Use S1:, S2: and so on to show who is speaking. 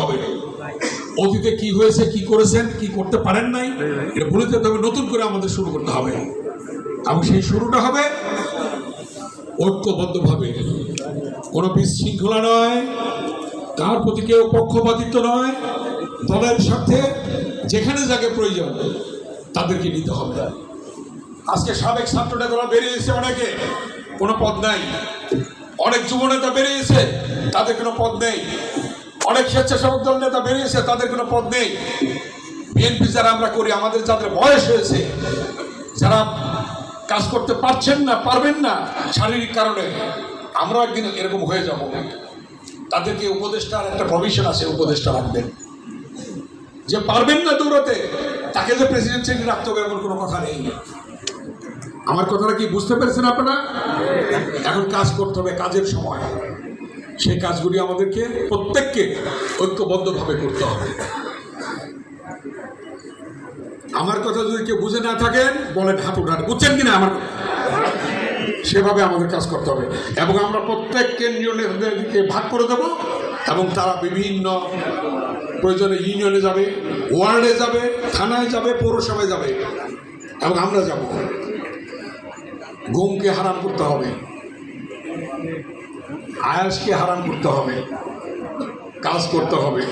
S1: হবে অতীতে কি হয়েছে, কি করেছেন, কি করতে পারেন নাই, এটা ভুলে যেতে হবে, নতুন করে আমাদের শুরু করতে হবে। এবং সেই শুরুটা হবে ঐক্যবদ্ধভাবে। কোনো বিশৃঙ্খলা নয় তার প্রতি কেউ পক্ষপাতিত্ব নয়, দলের স্বার্থে যেখানে যাকে প্রয়োজন তাদেরকে নিতে হবে। আজকে সাবেক ছাত্র নেতারা বেরিয়েছে অনেকে, কোনো পদ নাই। অনেক যুব নেতা বেরিয়েছে তাদের কোনো পদ নেই। অনেক স্বেচ্ছাসেবক দল নেতা বেরিয়েছে, তাদের কোনো পদ নেই। বিএনপি যারা আমরা করি, আমাদের যাদের বয়স হয়েছে, যারা কাজ করতে পারছেন না, পারবেন না, শারীরিক কারণে আমরা একদিন এরকম হয়ে যাব। তাদেরকে উপদেষ্টার একটা প্রভিশন আছে, উপদেষ্টা রাখবেন। যে পারবেন না দৌড়াতে, তাকে যে প্রেসিডেন্ট চেঞ্জ রাখতে হবে এমন কোনো কথা নেই। আমার কথাটা কি বুঝতে পেরেছেন আপনারা? এখন কাজ করতে হবে, কাজের সময়। সেই কাজগুলি আমাদেরকে প্রত্যেককে ঐক্যবদ্ধভাবে করতে হবে। আমার কথা যদি কেউ বুঝে না থাকেন, বলেন হাঁটু ঘাট বুঝছেন কিনা আমার সেভাবে আমাদের কাজ করতে হবে। এবং আমরা প্রত্যেক কেন্দ্রীয় নেতাদেরকে ভাগ করে দেব এবং তারা বিভিন্ন প্রয়োজনে ইউনিয়নে যাবে, ওয়ার্ডে যাবে, থানায় যাবে, পৌরসভায় যাবে এবং আমরা যাব। ঘুমকে হারাম করতে হবে। আয়াসকে হারাম করতে হবে কাজ করতে হবে।